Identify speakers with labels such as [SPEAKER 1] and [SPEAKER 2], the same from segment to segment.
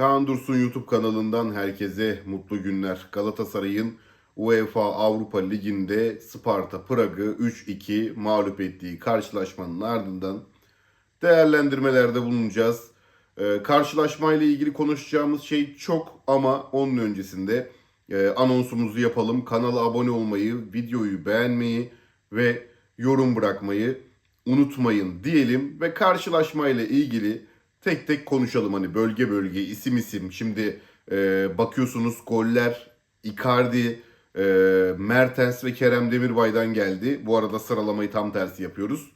[SPEAKER 1] Kaan Dursun YouTube kanalından herkese mutlu günler. Galatasaray'ın UEFA Avrupa Ligi'nde Sparta Prag'ı 3-2 mağlup ettiği karşılaşmanın ardından değerlendirmelerde bulunacağız. Ee, karşılaşmayla ilgili konuşacağımız şey çok ama onun öncesinde e, anonsumuzu yapalım. Kanala abone olmayı, videoyu beğenmeyi ve yorum bırakmayı unutmayın diyelim ve karşılaşmayla ilgili tek tek konuşalım hani bölge bölge isim isim. Şimdi e, bakıyorsunuz goller Icardi, e, Mertens ve Kerem Demirbay'dan geldi. Bu arada sıralamayı tam tersi yapıyoruz.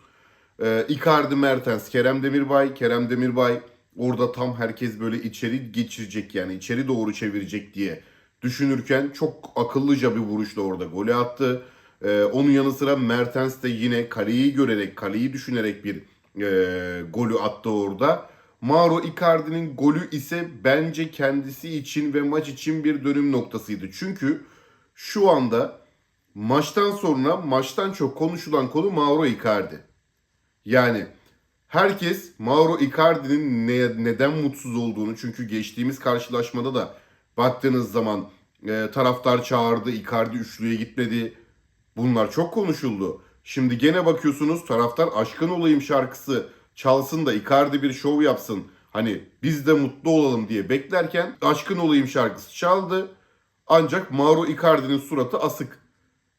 [SPEAKER 1] E, Icardi, Mertens, Kerem Demirbay, Kerem Demirbay orada tam herkes böyle içeri geçirecek yani içeri doğru çevirecek diye düşünürken çok akıllıca bir vuruşla orada golü attı. Ee, onun yanı sıra Mertens de yine kaleyi görerek, kaleyi düşünerek bir e, golü attı orada. Mauro Icardi'nin golü ise bence kendisi için ve maç için bir dönüm noktasıydı. Çünkü şu anda maçtan sonra maçtan çok konuşulan konu Mauro Icardi. Yani herkes Mauro Icardi'nin ne, neden mutsuz olduğunu çünkü geçtiğimiz karşılaşmada da baktığınız zaman e, taraftar çağırdı, Icardi üçlüye gitmedi. Bunlar çok konuşuldu. Şimdi gene bakıyorsunuz taraftar aşkın olayım şarkısı çalsın da Icardi bir şov yapsın. Hani biz de mutlu olalım diye beklerken aşkın olayım şarkısı çaldı. Ancak Mauro Icardi'nin suratı asık.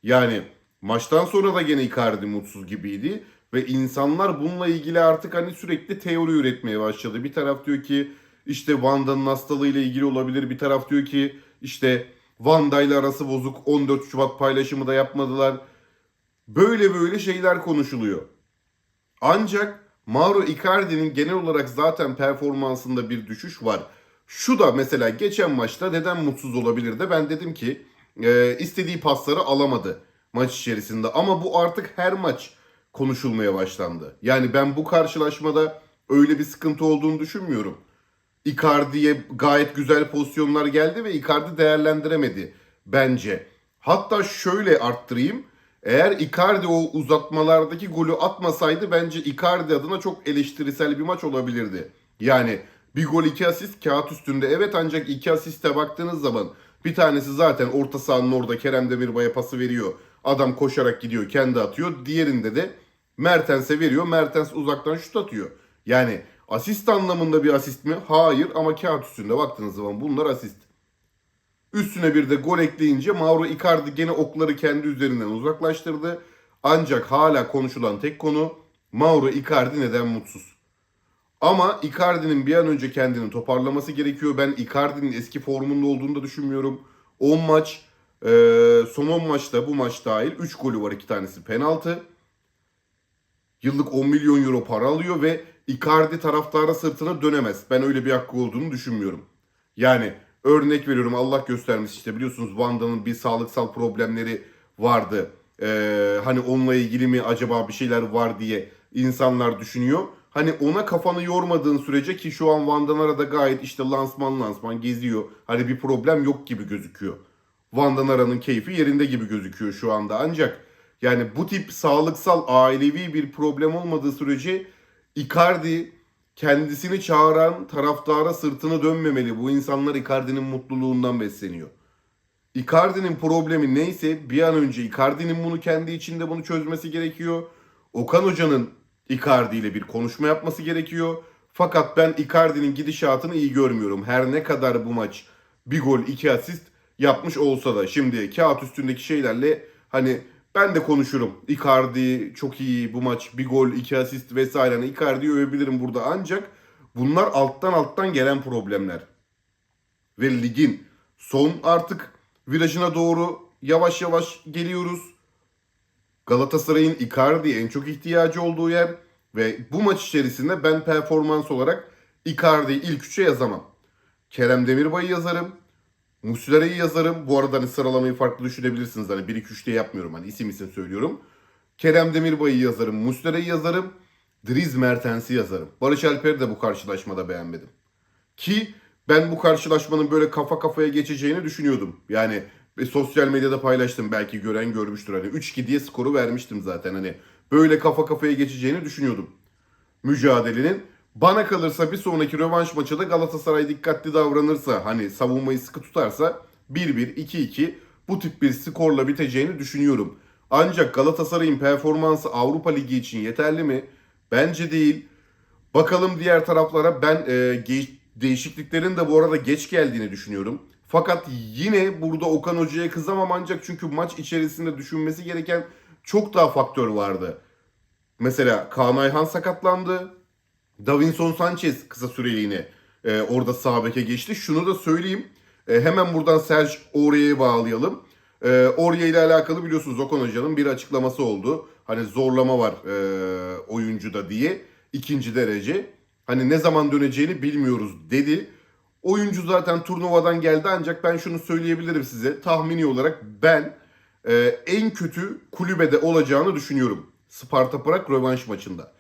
[SPEAKER 1] Yani maçtan sonra da gene Icardi mutsuz gibiydi. Ve insanlar bununla ilgili artık hani sürekli teori üretmeye başladı. Bir taraf diyor ki işte Wanda'nın hastalığıyla ilgili olabilir. Bir taraf diyor ki işte Wanda ile arası bozuk 14 Şubat paylaşımı da yapmadılar. Böyle böyle şeyler konuşuluyor. Ancak Mauro Icardi'nin genel olarak zaten performansında bir düşüş var. Şu da mesela geçen maçta neden mutsuz olabilir de ben dedim ki e, istediği pasları alamadı maç içerisinde. Ama bu artık her maç konuşulmaya başlandı. Yani ben bu karşılaşmada öyle bir sıkıntı olduğunu düşünmüyorum. Icardi'ye gayet güzel pozisyonlar geldi ve Icardi değerlendiremedi bence. Hatta şöyle arttırayım. Eğer Icardi o uzatmalardaki golü atmasaydı bence Icardi adına çok eleştirisel bir maç olabilirdi. Yani bir gol iki asist kağıt üstünde evet ancak iki asiste baktığınız zaman bir tanesi zaten orta sahanın orada Kerem Demirbay'a pası veriyor. Adam koşarak gidiyor kendi atıyor. Diğerinde de Mertens'e veriyor. Mertens uzaktan şut atıyor. Yani asist anlamında bir asist mi? Hayır ama kağıt üstünde baktığınız zaman bunlar asist. Üstüne bir de gol ekleyince Mauro Icardi gene okları kendi üzerinden uzaklaştırdı. Ancak hala konuşulan tek konu Mauro Icardi neden mutsuz? Ama Icardi'nin bir an önce kendini toparlaması gerekiyor. Ben Icardi'nin eski formunda olduğunu da düşünmüyorum. 10 maç, e, son 10 maçta bu maç dahil 3 golü var 2 tanesi penaltı. Yıllık 10 milyon euro para alıyor ve Icardi taraftara sırtına dönemez. Ben öyle bir hakkı olduğunu düşünmüyorum. Yani örnek veriyorum Allah göstermiş işte biliyorsunuz Wanda'nın bir sağlıksal problemleri vardı. Ee, hani onunla ilgili mi acaba bir şeyler var diye insanlar düşünüyor. Hani ona kafanı yormadığın sürece ki şu an Van Danara da gayet işte lansman lansman geziyor. Hani bir problem yok gibi gözüküyor. Van keyfi yerinde gibi gözüküyor şu anda. Ancak yani bu tip sağlıksal ailevi bir problem olmadığı sürece Icardi kendisini çağıran taraftara sırtını dönmemeli. Bu insanlar Icardi'nin mutluluğundan besleniyor. Icardi'nin problemi neyse bir an önce Icardi'nin bunu kendi içinde bunu çözmesi gerekiyor. Okan Hoca'nın Icardi ile bir konuşma yapması gerekiyor. Fakat ben Icardi'nin gidişatını iyi görmüyorum. Her ne kadar bu maç bir gol iki asist yapmış olsa da şimdi kağıt üstündeki şeylerle hani ben de konuşurum. Icardi çok iyi bu maç bir gol iki asist vesaire. Hani Icardi'yi övebilirim burada ancak bunlar alttan alttan gelen problemler. Ve ligin son artık virajına doğru yavaş yavaş geliyoruz. Galatasaray'ın Icardi'ye en çok ihtiyacı olduğu yer ve bu maç içerisinde ben performans olarak Icardi'yi ilk üçe yazamam. Kerem Demirbay'ı yazarım. Muslera'yı yazarım. Bu arada hani sıralamayı farklı düşünebilirsiniz. Hani 1-2-3 diye yapmıyorum. Hani isim isim söylüyorum. Kerem Demirbay'ı yazarım. Muslera'yı yazarım. Dries Mertens'i yazarım. Barış Alper'i de bu karşılaşmada beğenmedim. Ki ben bu karşılaşmanın böyle kafa kafaya geçeceğini düşünüyordum. Yani ve sosyal medyada paylaştım belki gören görmüştür hani 3-2 diye skoru vermiştim zaten hani böyle kafa kafaya geçeceğini düşünüyordum mücadelenin. Bana kalırsa bir sonraki rövanş maçı da Galatasaray dikkatli davranırsa hani savunmayı sıkı tutarsa 1-1, 2-2 bu tip bir skorla biteceğini düşünüyorum. Ancak Galatasaray'ın performansı Avrupa Ligi için yeterli mi? Bence değil. Bakalım diğer taraflara ben e, değişikliklerin de bu arada geç geldiğini düşünüyorum. Fakat yine burada Okan Hoca'ya kızamam ancak çünkü maç içerisinde düşünmesi gereken çok daha faktör vardı. Mesela Kaan Ayhan sakatlandı. Davinson Sanchez kısa süreliğine e, orada sağ beke geçti. Şunu da söyleyeyim. E, hemen buradan Serge Aurier'e bağlayalım. E, Aurier ile alakalı biliyorsunuz Okan Hoca'nın bir açıklaması oldu. Hani zorlama var e, oyuncuda diye. ikinci derece. Hani ne zaman döneceğini bilmiyoruz dedi. Oyuncu zaten turnuvadan geldi ancak ben şunu söyleyebilirim size. Tahmini olarak ben e, en kötü kulübede olacağını düşünüyorum. Sparta Prag rövanş maçında.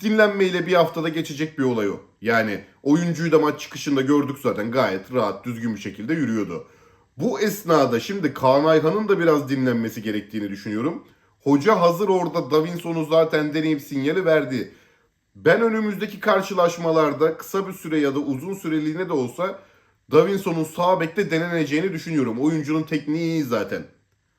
[SPEAKER 1] Dinlenmeyle bir haftada geçecek bir olay o. Yani oyuncuyu da maç çıkışında gördük zaten gayet rahat düzgün bir şekilde yürüyordu. Bu esnada şimdi Kaan Ayhan'ın da biraz dinlenmesi gerektiğini düşünüyorum. Hoca hazır orada Davinson'u zaten deneyim sinyali verdi. Ben önümüzdeki karşılaşmalarda kısa bir süre ya da uzun süreliğine de olsa Davinson'un sağ bekte deneneceğini düşünüyorum. Oyuncunun tekniği iyi zaten.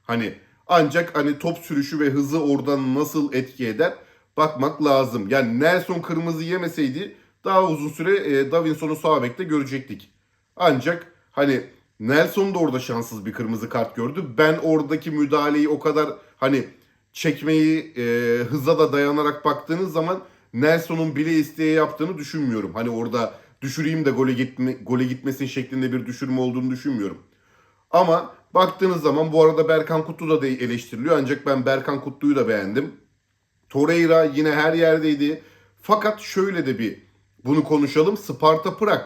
[SPEAKER 1] Hani ancak hani top sürüşü ve hızı oradan nasıl etki eder bakmak lazım. Yani Nelson kırmızı yemeseydi daha uzun süre e, Davinson'u sağ bekte görecektik. Ancak hani Nelson da orada şanssız bir kırmızı kart gördü. Ben oradaki müdahaleyi o kadar hani çekmeyi e, hıza da dayanarak baktığınız zaman Nelson'un bile isteye yaptığını düşünmüyorum. Hani orada düşüreyim de gole, gitme, gole gitmesin şeklinde bir düşürme olduğunu düşünmüyorum. Ama baktığınız zaman bu arada Berkan Kutlu da eleştiriliyor. Ancak ben Berkan Kutlu'yu da beğendim. Torreira yine her yerdeydi. Fakat şöyle de bir bunu konuşalım. Sparta Prag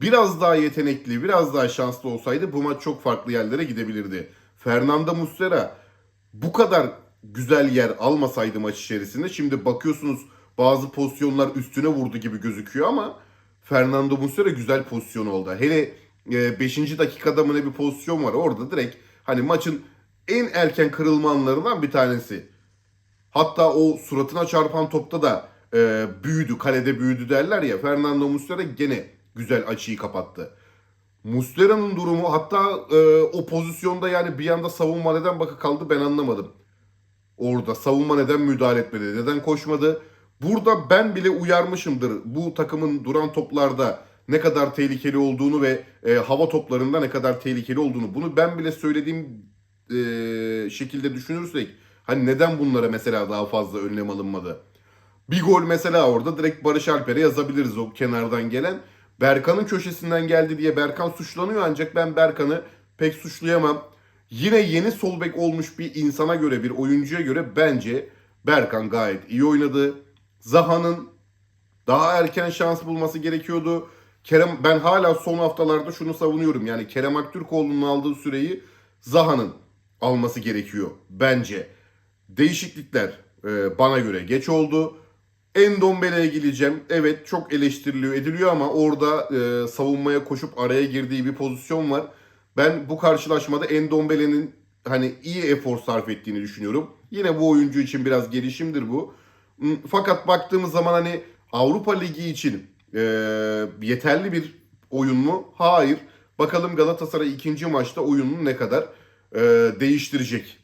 [SPEAKER 1] biraz daha yetenekli, biraz daha şanslı olsaydı bu maç çok farklı yerlere gidebilirdi. Fernando Muslera bu kadar güzel yer almasaydı maç içerisinde şimdi bakıyorsunuz bazı pozisyonlar üstüne vurdu gibi gözüküyor ama Fernando Muslera güzel pozisyon oldu. Hele 5. dakikada mı ne bir pozisyon var orada direkt hani maçın en erken kırılma anlarından bir tanesi. Hatta o suratına çarpan topta da e, büyüdü, kalede büyüdü derler ya. Fernando Muslera gene güzel açıyı kapattı. Muslera'nın durumu hatta e, o pozisyonda yani bir anda savunma neden bakı kaldı ben anlamadım. Orada savunma neden müdahale etmedi, neden koşmadı? Burada ben bile uyarmışımdır bu takımın duran toplarda ne kadar tehlikeli olduğunu ve e, hava toplarında ne kadar tehlikeli olduğunu. Bunu ben bile söylediğim e, şekilde düşünürsek hani neden bunlara mesela daha fazla önlem alınmadı? Bir gol mesela orada direkt Barış Alper'e yazabiliriz o kenardan gelen. Berkan'ın köşesinden geldi diye Berkan suçlanıyor ancak ben Berkan'ı pek suçlayamam. Yine yeni sol bek olmuş bir insana göre, bir oyuncuya göre bence Berkan gayet iyi oynadı. Zaha'nın daha erken şans bulması gerekiyordu. Kerem ben hala son haftalarda şunu savunuyorum. Yani Kerem Aktürkoğlu'nun aldığı süreyi Zaha'nın alması gerekiyor bence. Değişiklikler e, bana göre geç oldu. Endombele'ye geleceğim. Evet çok eleştiriliyor ediliyor ama orada e, savunmaya koşup araya girdiği bir pozisyon var. Ben bu karşılaşmada Endombele'nin hani iyi efor sarf ettiğini düşünüyorum. Yine bu oyuncu için biraz gelişimdir bu. Fakat baktığımız zaman hani Avrupa Ligi için e, yeterli bir oyun mu? Hayır. Bakalım Galatasaray ikinci maçta oyununu ne kadar e, değiştirecek.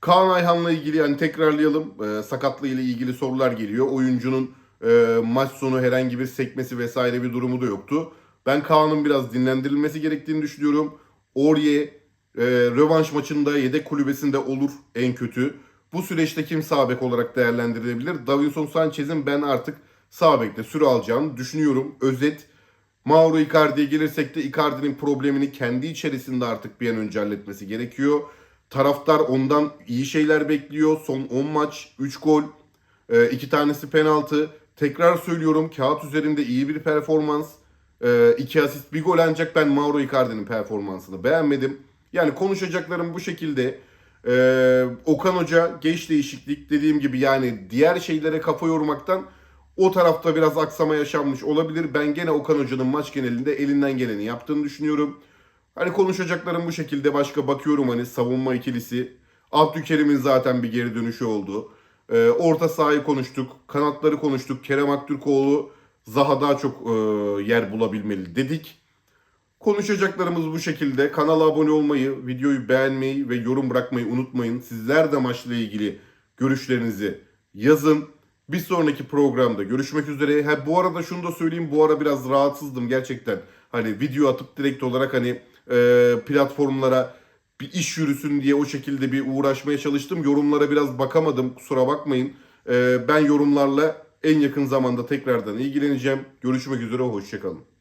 [SPEAKER 1] Kaan Ayhan'la ilgili yani tekrarlayalım. E, sakatlığı ile ilgili sorular geliyor. Oyuncunun e, maç sonu herhangi bir sekmesi vesaire bir durumu da yoktu. Ben Kaan'ın biraz dinlendirilmesi gerektiğini düşünüyorum. Orye e, rövanş maçında yedek kulübesinde olur en kötü. Bu süreçte kim sağ bek olarak değerlendirilebilir? Davinson Sanchez'in ben artık sağ bekte süre alacağını düşünüyorum. Özet Mauro Icardi'ye gelirsek de Icardi'nin problemini kendi içerisinde artık bir an önce halletmesi gerekiyor. Taraftar ondan iyi şeyler bekliyor. Son 10 maç 3 gol, 2 tanesi penaltı. Tekrar söylüyorum kağıt üzerinde iyi bir performans. 2 asist bir gol ancak ben Mauro Icardi'nin performansını beğenmedim. Yani konuşacaklarım bu şekilde. Ee, Okan Hoca geç değişiklik dediğim gibi yani diğer şeylere kafa yormaktan o tarafta biraz aksama yaşanmış olabilir. Ben gene Okan Hoca'nın maç genelinde elinden geleni yaptığını düşünüyorum. Hani konuşacaklarım bu şekilde başka bakıyorum hani savunma ikilisi. Abdülkerim'in zaten bir geri dönüşü oldu. Ee, orta sahayı konuştuk. Kanatları konuştuk. Kerem Aktürkoğlu Zaha daha çok e, yer bulabilmeli dedik. Konuşacaklarımız bu şekilde. Kanala abone olmayı, videoyu beğenmeyi ve yorum bırakmayı unutmayın. Sizler de maçla ilgili görüşlerinizi yazın. Bir sonraki programda görüşmek üzere. Ha, bu arada şunu da söyleyeyim. Bu ara biraz rahatsızdım gerçekten. Hani video atıp direkt olarak hani e, platformlara bir iş yürüsün diye o şekilde bir uğraşmaya çalıştım. Yorumlara biraz bakamadım. Kusura bakmayın. E, ben yorumlarla en yakın zamanda tekrardan ilgileneceğim. Görüşmek üzere. Hoşçakalın.